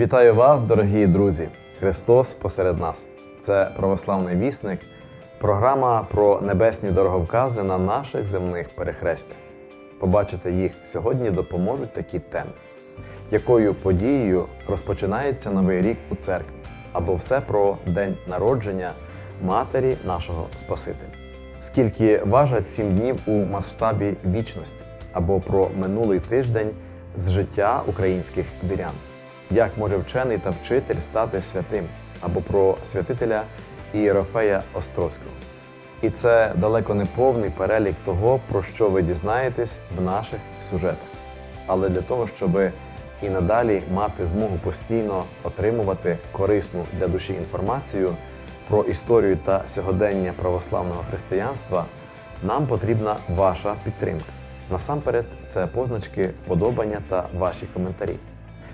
Вітаю вас, дорогі друзі! Христос посеред нас. Це православний вісник, програма про небесні дороговкази на наших земних перехрестях. Побачити їх сьогодні допоможуть такі теми, якою подією розпочинається новий рік у церкві, або все про день народження матері нашого Спасителя. Скільки важать сім днів у масштабі вічності, або про минулий тиждень з життя українських вірян. Як може вчений та вчитель стати святим, або про святителя Ієрофея Острозького. І це далеко не повний перелік того, про що ви дізнаєтесь в наших сюжетах. Але для того, щоб і надалі мати змогу постійно отримувати корисну для душі інформацію про історію та сьогодення православного християнства, нам потрібна ваша підтримка. Насамперед, це позначки вподобання та ваші коментарі.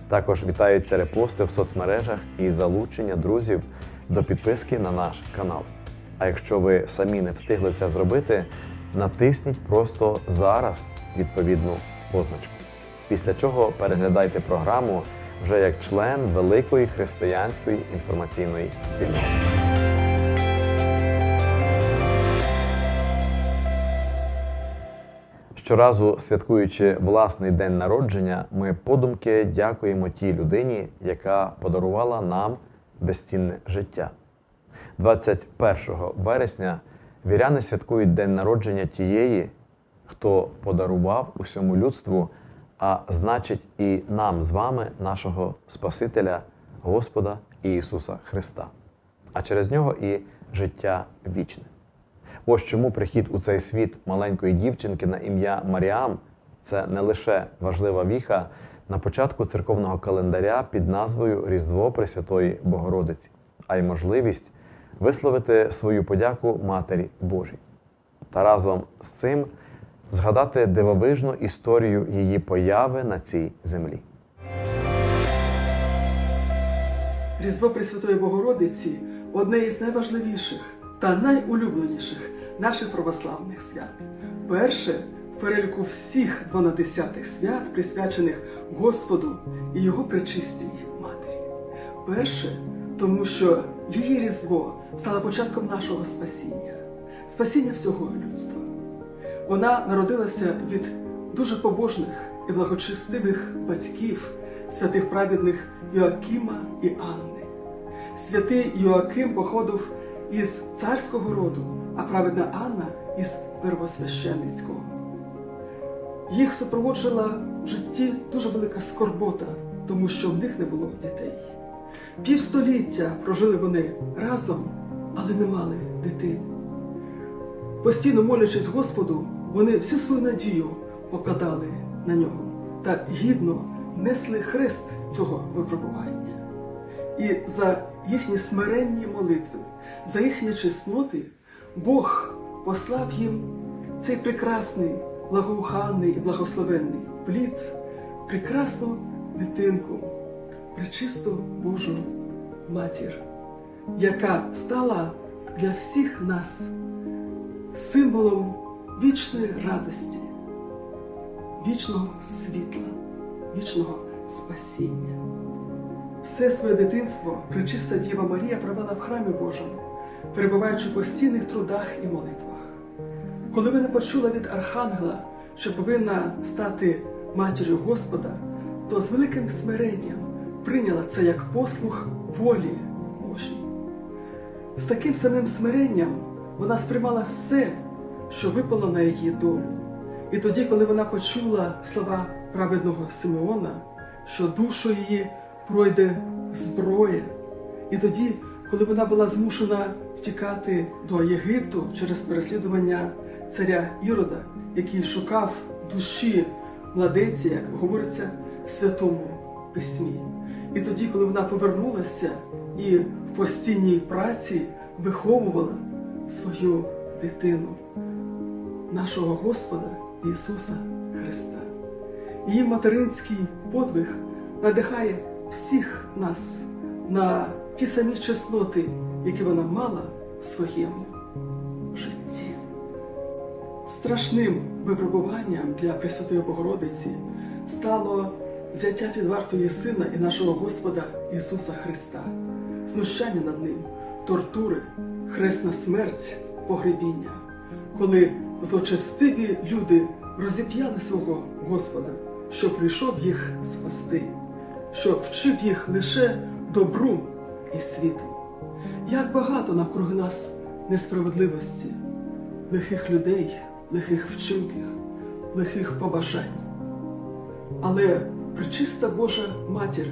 Також вітаються репости в соцмережах і залучення друзів до підписки на наш канал. А якщо ви самі не встигли це зробити, натисніть просто зараз відповідну позначку. Після чого переглядайте програму вже як член великої християнської інформаційної спільноти. Щоразу святкуючи власний день народження, ми подумки дякуємо тій людині, яка подарувала нам безцінне життя. 21 вересня віряни святкують день народження тієї, хто подарував усьому людству, а значить і нам з вами, нашого Спасителя, Господа Ісуса Христа, а через нього і життя вічне. Ось чому прихід у цей світ маленької дівчинки на ім'я Маріам це не лише важлива віха на початку церковного календаря під назвою Різдво Пресвятої Богородиці, а й можливість висловити свою подяку Матері Божій. Та разом з цим згадати дивовижну історію її появи на цій землі. Різдво Пресвятої Богородиці одне із найважливіших та найулюбленіших наших православних свят. Перше в переліку всіх 12 свят, присвячених Господу і Його пречистій Матері. Перше, тому що її Різдво стало початком нашого спасіння, спасіння всього людства. Вона народилася від дуже побожних і благочестивих батьків, святих праведних Йоакима і Анни. Святий Йоаким походив із царського роду, а праведна Анна із первосвященницького. Їх супроводжувала в житті дуже велика скорбота, тому що в них не було дітей. Півстоліття прожили вони разом, але не мали дитини. Постійно молячись Господу, вони всю свою надію покладали на нього та гідно несли хрест цього випробування. І за їхні смиренні молитви, за їхні чесноти, Бог послав їм цей прекрасний, благоуханний і благословенний плід, прекрасну дитинку, пречисту Божу матір, яка стала для всіх нас символом вічної радості, вічного світла, вічного спасіння. Все своє дитинство пречиста Діва Марія провела в храмі Божому, перебуваючи в постійних трудах і молитвах. Коли вона почула від Архангела, що повинна стати матір'ю Господа, то з великим смиренням прийняла це як послух волі Божій. З таким самим смиренням вона сприймала все, що випало на її долю. І тоді, коли вона почула слова праведного Симеона, що душу її пройде зброя, і тоді, коли вона була змушена втікати до Єгипту через переслідування царя Ірода, який шукав душі младенця, як говориться в Святому Письмі. І тоді, коли вона повернулася і в постійній праці виховувала свою дитину, нашого Господа Ісуса Христа. Її материнський подвиг надихає всіх нас на ті самі чесноти, які вона мала в своєму житті. Страшним випробуванням для Пресвятої Богородиці стало взяття під вартою Сина і нашого Господа Ісуса Христа, знущання над Ним, тортури, хресна смерть, погребіння, коли злочестиві люди розіп'яли свого Господа, що прийшов їх спасти, що вчив їх лише добру і світлу. Як багато навкруги нас несправедливості, лихих людей, лихих вчинків, лихих побажань. Але пречиста Божа матір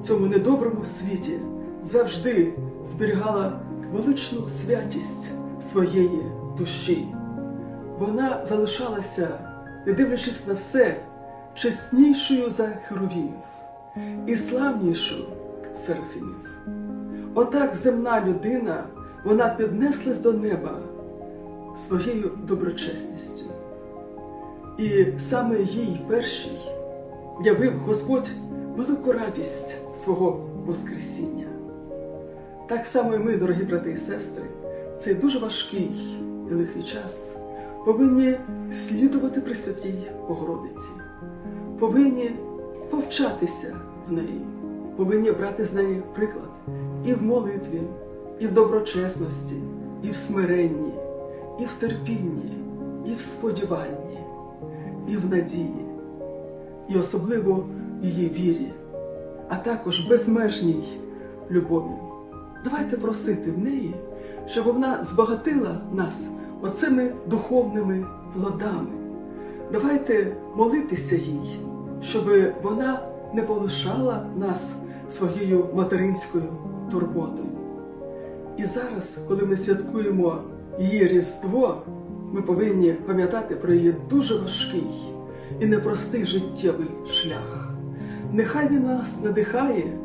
в цьому недоброму світі завжди зберігала величну святість своєї душі. Вона залишалася, не дивлячись на все, чеснішою за херовімів і славнішою серафімів. Отак земна людина вона піднеслась до неба своєю доброчесністю. І саме їй першій явив Господь велику радість свого Воскресіння. Так само і ми, дорогі брати і сестри, цей дуже важкий і лихий час повинні слідувати Пресвятій Богородиці, повинні повчатися в неї, повинні брати з неї приклад і в молитві, і в доброчесності, і в смиренні, і в терпінні, і в сподіванні, і в надії, і особливо в її вірі, а також безмежній любові. Давайте просити в неї, щоб вона збагатила нас оцими духовними плодами. Давайте молитися їй, щоб вона не полишала нас своєю материнською турботою. І зараз, коли ми святкуємо її Різдво, ми повинні пам'ятати про її дуже важкий і непростий життєвий шлях. Нехай він нас надихає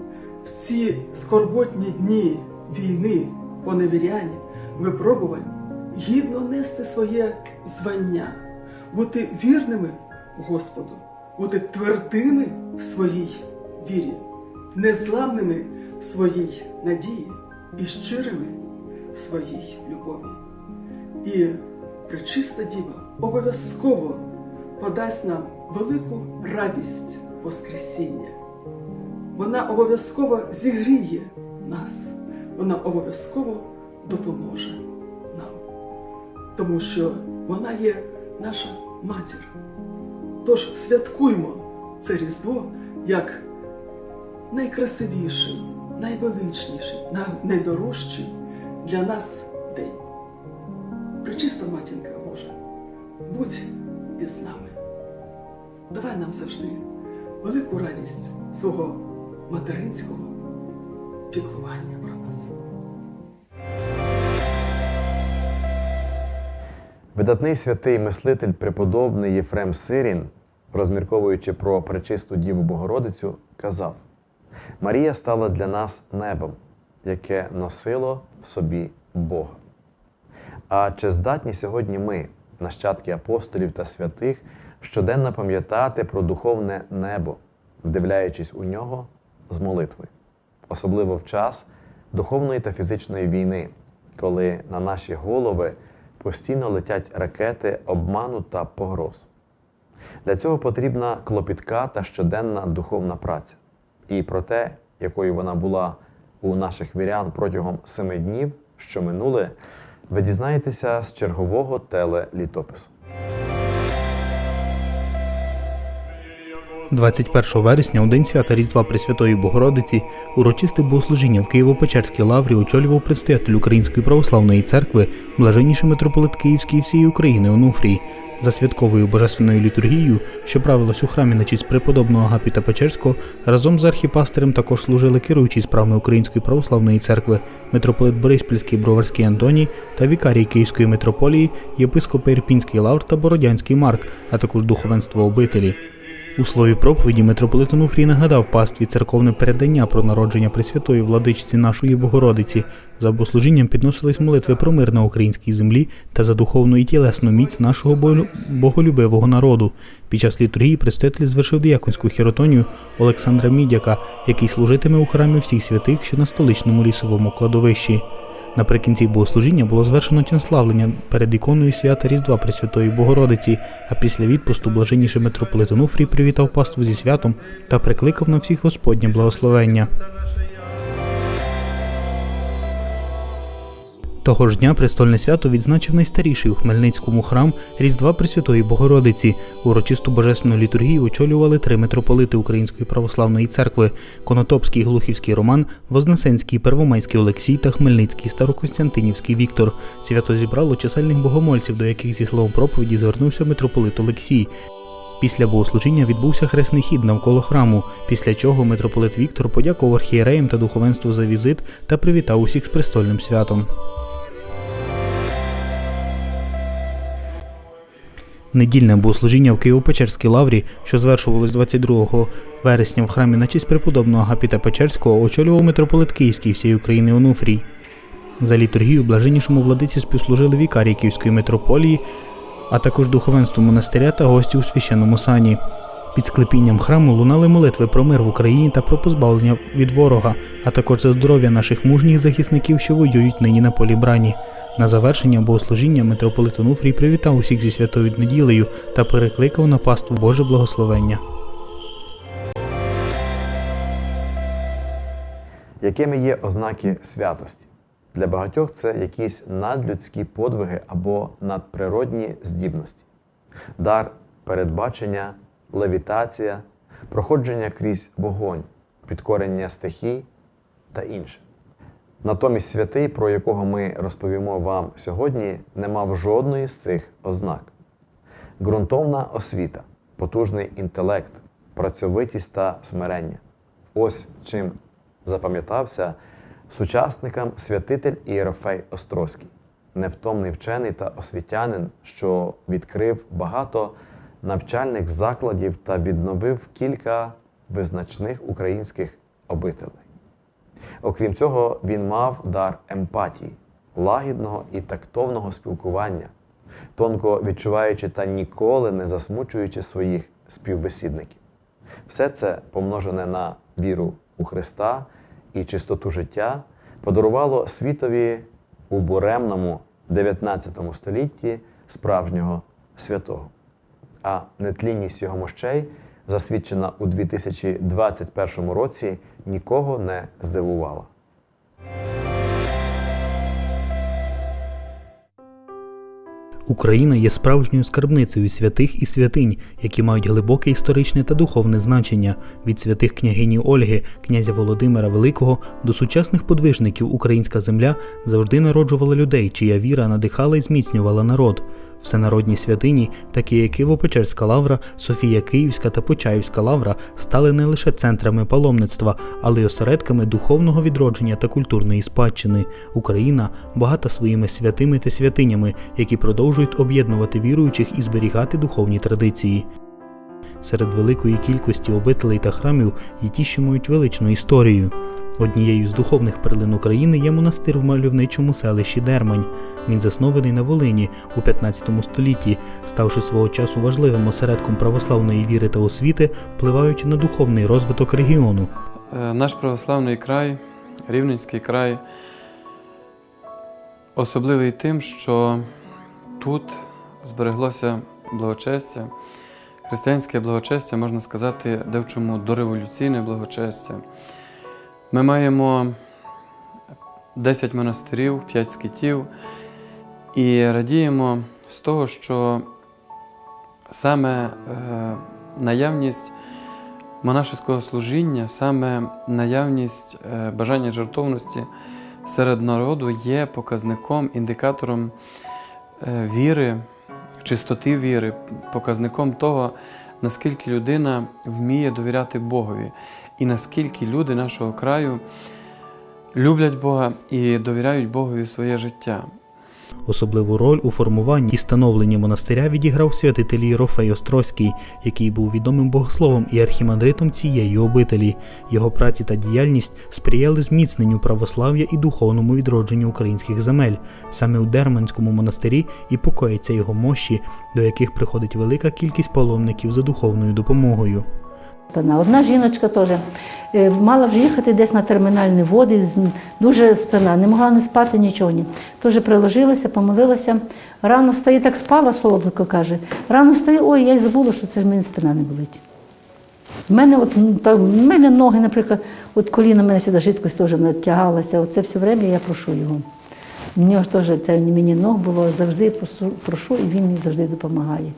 в ці скорботні дні війни, поневірянь, випробувань, гідно нести своє звання, бути вірними Господу, бути твердими в своїй вірі, незламними своїй надії і щирими в своїй любові. І пречиста діва обов'язково подасть нам велику радість Воскресіння. Вона обов'язково зігріє нас, вона обов'язково допоможе нам, тому що вона є наша матір. Тож святкуймо це Різдво як найкрасивіший, найвеличніший, найдорожчий для нас день. Пречиста матінка Божа, будь із нами. Давай нам завжди велику радість свого материнського піклування про нас. Видатний святий мислитель преподобний Єфрем Сирін, розмірковуючи про пречисту Діву Богородицю, казав: Марія стала для нас небом, яке носило в собі Бога. А чи здатні сьогодні ми, нащадки апостолів та святих, щоденно пам'ятати про духовне небо, вдивляючись у нього з молитви, особливо в час духовної та фізичної війни, коли на наші голови постійно летять ракети обману та погроз. Для цього потрібна клопітка та щоденна духовна праця. І про те, якою вона була у наших вірян протягом семи днів, що минули, ви дізнаєтеся з чергового телелітопису. 21 вересня, у день свята Різдва Пресвятої Богородиці, урочисте богослужіння в Києво-Печерській лаврі очолював предстоятель Української православної церкви, блаженніший митрополит Київський всієї України Онуфрій. За святковою божественною літургією, що правилась у храмі на честь преподобного Агапіта Печерського, разом з архіпастерем також служили керуючі справами Української православної церкви, митрополит Бориспільський Броварський Антоній та вікарій Київської митрополії, єпископи Ірпінський Лавр та Бородянський Марк, а також духовенство обителі. У слові проповіді митрополит Онуфрій нагадав пастві церковне передання про народження Пресвятої владичці нашої Богородиці. За богослужінням підносились молитви про мир на українській землі та за духовну і тілесну міць нашого боголюбивого народу. Під час літургії предстоятель звершив діяконську хіротонію Олександра Мідяка, який служитиме у храмі всіх святих, що на столичному лісовому кладовищі. Наприкінці богослужіння було звершено чинславлення перед іконою свята Різдва Пресвятої Богородиці, а після відпусту блаженніший митрополит Онуфрій привітав паству зі святом та прикликав на всіх Господнє благословення. Того ж дня престольне свято відзначив найстаріший у Хмельницькому храм Різдва Пресвятої Богородиці. Урочисту божественну літургію очолювали три митрополити Української православної церкви: Конотопський Глухівський Роман, Вознесенський Первомайський Олексій та Хмельницький Старокостянтинівський Віктор. Свято зібрало чисельних богомольців, до яких зі словом проповіді звернувся митрополит Олексій. Після богослужіння відбувся хресний хід навколо храму, після чого митрополит Віктор подякував архієреям та духовенству за візит та привітав усіх з престольним святом. Недільне богослужіння в Києво-Печерській лаврі, що звершувалось 22 вересня в храмі на честь преподобного Агапіта Печерського, очолював митрополит Київський всієї України Онуфрій. За літургію блаженнішому владиці співслужили вікарії Київської митрополії, а також духовенство монастиря та гості у священному сані. Під склепінням храму лунали молитви про мир в Україні та про позбавлення від ворога, а також за здоров'я наших мужніх захисників, що воюють нині на полі брані. На завершення богослужіння митрополит Онуфрій привітав усіх зі святою неділею та перекликав на паству Боже благословення. Якими є ознаки святості? Для багатьох це якісь надлюдські подвиги або надприродні здібності, дар передбачення, левітація, проходження крізь вогонь, підкорення стихій та інше. Натомість святий, про якого ми розповімо вам сьогодні, не мав жодної з цих ознак. Ґрунтовна освіта, потужний інтелект, працьовитість та смирення. Ось чим запам'ятався сучасникам святитель Іерофей Острозький, невтомний вчений та освітянин, що відкрив багато навчальних закладів та відновив кілька визначних українських обителей. Окрім цього, він мав дар емпатії, лагідного і тактовного спілкування, тонко відчуваючи та ніколи не засмучуючи своїх співбесідників. Все це, помножене на віру у Христа і чистоту життя, подарувало світові у буремному 19 столітті справжнього святого. А нетлінність його мощей, засвідчена у 2021 році, нікого не здивувала. Україна є справжньою скарбницею святих і святинь, які мають глибоке історичне та духовне значення від святих княгині Ольги, князя Володимира Великого до сучасних подвижників Українська земля завжди народжувала людей, чия віра надихала і зміцнювала народ. Всенародні святині, такі як Києво-Печерська лавра, Софія Київська та Почаївська лавра, стали не лише центрами паломництва, але й осередками духовного відродження та культурної спадщини. Україна багата своїми святими та святинями, які продовжують об'єднувати віруючих і зберігати духовні традиції. Серед великої кількості обителей та храмів є ті, що мають величну історію. Однією з духовних перлин України є монастир в мальовничому селищі Дермань. Він заснований на Волині у 15 столітті, ставши свого часу важливим осередком православної віри та освіти, впливаючи на духовний розвиток регіону. Е, Наш православний край, Рівненський край, особливий тим, що тут збереглося благочестя, християнське благочестя, можна сказати, де в чому дореволюційне благочестя. Ми маємо 10 монастирів, 5 скитів і радіємо з того, що саме е, наявність монашеського служіння, саме наявність е, бажання жертовності серед народу є показником, індикатором е, віри, чистоти віри, показником того, наскільки людина вміє довіряти Богові, і наскільки люди нашого краю люблять Бога і довіряють Богові своє життя. Особливу роль у формуванні і становленні монастиря відіграв святитель Єрофей Острозький, який був відомим богословом і архімандритом цієї обителі. Його праці та діяльність сприяли зміцненню православ'я і духовному відродженню українських земель. Саме у Дерманському монастирі і покоїться його мощі, до яких приходить велика кількість паломників за духовною допомогою. Одна жіночка теж е, мала вже їхати десь на термінальні води, дуже спина, не могла не спати нічого. Ні. Теж приложилася, помолилася. Рано встає, так спала солодко, каже. Рано встає, ой, я й забула, що це в мене спина не болить. У мене, от, та, в мене ноги, наприклад, от коліна мене сюди жидкость теж натягалася. Оце все время я прошу його. У нього теж це мені ног було, завжди прошу, прошу, і він мені завжди допомагає.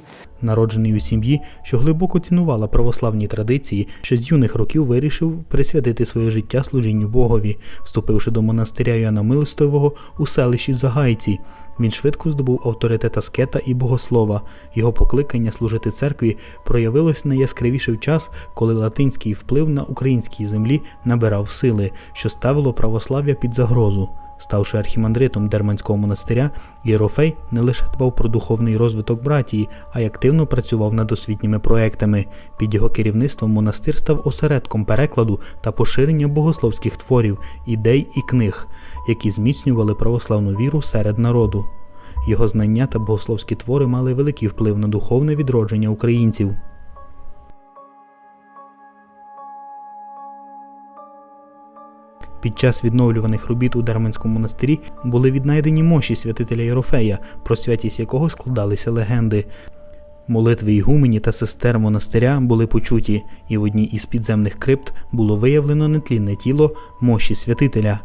Народжений у сім'ї, що глибоко цінувала православні традиції, ще з юних років вирішив присвятити своє життя служінню Богові, вступивши до монастиря Йоанна Милостивого у селищі Загайці. Він швидко здобув авторитет аскета і богослова. Його покликання служити церкві проявилось найяскравіше в час, коли латинський вплив на українській землі набирав сили, що ставило православ'я під загрозу. Ставши архімандритом Дерманського монастиря, Єрофей не лише дбав про духовний розвиток братії, а й активно працював над освітніми проектами. Під його керівництвом монастир став осередком перекладу та поширення богословських творів, ідей і книг, які зміцнювали православну віру серед народу. Його знання та богословські твори мали великий вплив на духовне відродження українців. Під час відновлюваних робіт у Дарманському монастирі були віднайдені мощі святителя Єрофея, про святість якого складалися легенди. Молитви ігумені та сестер монастиря були почуті, і в одній із підземних крипт було виявлено нетлінне тіло мощі святителя.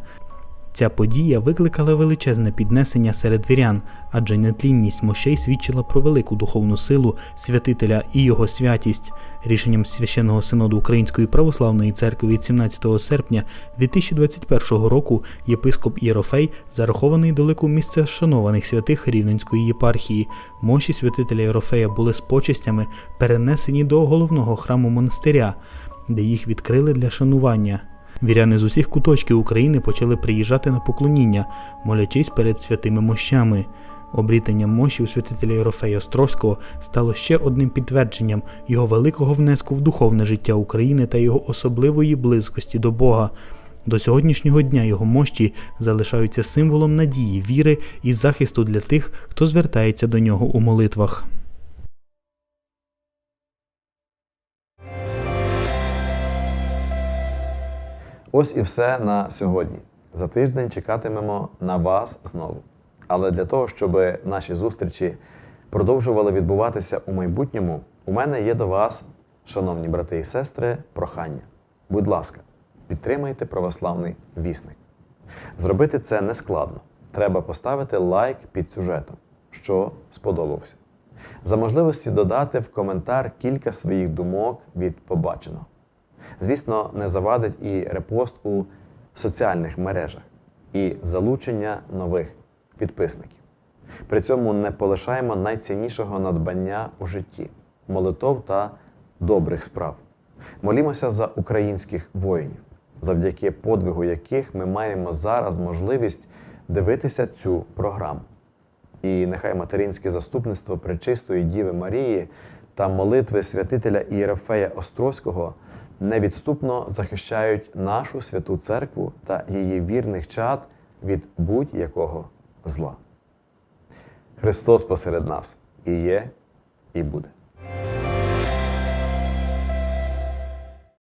Ця подія викликала величезне піднесення серед вірян, адже нетлінність мощей свідчила про велику духовну силу святителя і його святість. Рішенням священного синоду Української православної церкви від 17 серпня 2021 року єпископ Єрофей зарахований до лику місця шанованих святих Рівненської єпархії. Мощі святителя Єрофея були з почестями перенесені до головного храму монастиря, де їх відкрили для шанування. Віряни з усіх куточків України почали приїжджати на поклоніння, молячись перед святими мощами. Обрітання мощів святителя Єрофея Острозького стало ще одним підтвердженням його великого внеску в духовне життя України та його особливої близькості до Бога. До сьогоднішнього дня його мощі залишаються символом надії, віри і захисту для тих, хто звертається до нього у молитвах. Ось і все на сьогодні. За тиждень чекатимемо на вас знову. Але для того, щоб наші зустрічі продовжували відбуватися у майбутньому, у мене є до вас, шановні брати і сестри, прохання. Будь ласка, підтримайте православний вісник. Зробити це не складно. Треба поставити лайк під сюжетом, що сподобався. За можливості додати в коментар кілька своїх думок від побаченого. Звісно, не завадить і репост у соціальних мережах, і залучення нових підписників. При цьому не полишаємо найціннішого надбання у житті молитов та добрих справ. Молімося за українських воїнів, завдяки подвигу яких ми маємо зараз можливість дивитися цю програму. І нехай материнське заступництво Пречистої Діви Марії та молитви святителя Ієрофея Острозького невідступно захищають нашу святу церкву та її вірних чад від будь-якого зла. Христос посеред нас і є, і буде.